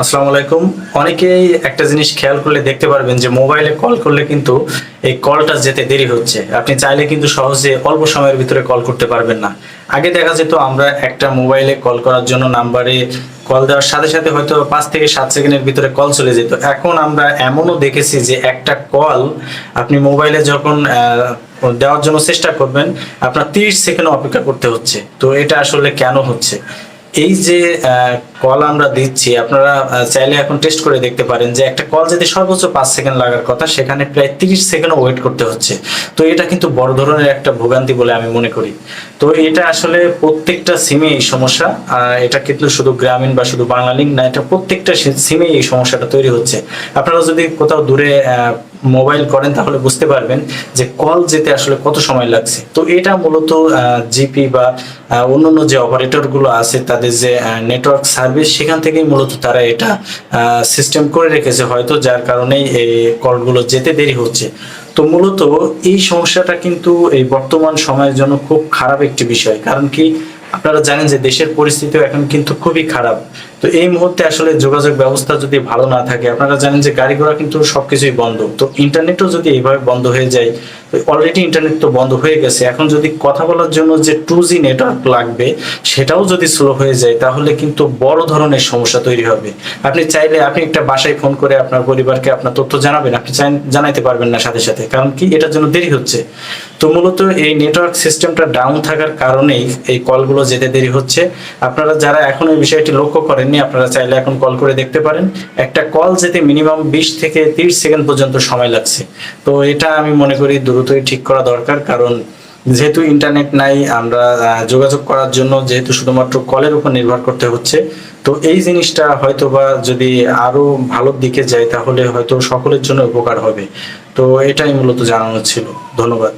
আসসালামু আলাইকুম। অনেকেই একটা জিনিস খেয়াল করলে দেখতে পারবেন যে মোবাইলে কল করলে কিন্তু এই কলটা যেতে দেরি হচ্ছে। আপনি চাইলে কিন্তু সহজে অল্প সময়ের ভিতরে কল করতে পারবেন না। আগে দেখা যেত আমরা একটা মোবাইলে কল করার জন্য নাম্বারে কল দেওয়ার সাথে সাথে হয়তো পাঁচ থেকে সাত সেকেন্ডের ভিতরে কল চলে যেত। এখন আমরা এমনও দেখেছি যে একটা কল আপনি মোবাইলে যখন দেওয়ার জন্য চেষ্টা করবেন, আপনার তিরিশ সেকেন্ড অপেক্ষা করতে হচ্ছে। তো এটা আসলে কেন হচ্ছে? এই যে কল আমরা দিচ্ছি, আপনারা চাইলে এখন টেস্ট করে দেখতে পারেন যে একটা কল যদি সর্বোচ্চ পাঁচ সেকেন্ড লাগার কথা, সেখানে প্রায় তিরিশ সেকেন্ড ওয়েট করতে হচ্ছে। তো এটা কিন্তু বড় ধরনের একটা ভোগান্তি বলে আমি মনে করি। তো এটা আসলে প্রত্যেকটা সিমে এই সমস্যা এটা কিন্তু শুধু গ্রামীণ বা শুধু বাংলালিঙ্ক না, এটা প্রত্যেকটা সিমে এই সমস্যাটা তৈরি হচ্ছে। আপনারা যদি কোথাও দূরে মোবাইল করেন, তাহলে বুঝতে পারবেন যে কল যেতে আসলে কত সময় লাগছে। তো এটা মূলত জিপি বা অন্যান্য যে অপারেটরগুলো আছে, তাদের যে নেটওয়ার্ক সার্ভিস, সেখান থেকেই মূলত তারা এটা সিস্টেম করে রেখেছে হয়তো, যার কারণেই এই কলগুলো যেতে দেরি হচ্ছে। তো মূলত এই সমস্যাটা কিন্তু এই বর্তমান সময়ের জন্য খুব খারাপ একটি বিষয়। কারণ কি? আপনারা জানেন যে দেশের পরিস্থিতি এখন কিন্তু খুবই খারাপ। তো এই মুহূর্তে আসলে যোগাযোগ ব্যবস্থা যদি ভালো না থাকে, আপনারা জানেন যে গাড়ি ঘোড়া কিন্তু সবকিছুই বন্ধ। তো ইন্টারনেটও যদি এইভাবে বন্ধ হয়ে যায় অলরেডি ইন্টারনেট তো বন্ধ হয়ে গেছে, এখন যদি কথা বলার জন্য যে টু জি নেটওয়ার্ক লাগবে, সেটাও যদি স্লো হয়ে যায়, তাহলে কিন্তু বড় ধরনের সমস্যা তৈরি হবে। আপনি চাইলে, আপনি একটা বাসায় ফোন করে আপনার পরিবারকে আপনার তথ্য জানাবেন, আপনি জানাইতে পারবেন না সাথে সাথে, কারণ কি? এটার জন্য দেরি হচ্ছে। তো মূলত এই নেটওয়ার্ক সিস্টেমটা ডাউন থাকার কারণেই এই কলগুলো যেতে দেরি হচ্ছে। আপনারা যারা এখন এই বিষয়টি লক্ষ্য করেননি, আপনারা চাইলে এখন কল করে দেখতে পারেন। একটা কল যেতে মিনিমাম বিশ থেকে তিরিশ সেকেন্ড পর্যন্ত সময় লাগছে। তো এটা আমি মনে করি দ্রুতই ঠিক করা দরকার, কারণ যেহেতু ইন্টারনেট নাই, আমরা যোগাযোগ করার জন্য যেহেতু শুধুমাত্র কলের উপর নির্ভর করতে হচ্ছে, তো এই জিনিসটা হয়তো বা যদি আরও ভালোর দিকে যায়, তাহলে হয়তো সকলের জন্য উপকার হবে। তো এটাই মূলত জানানো ছিল। ধন্যবাদ।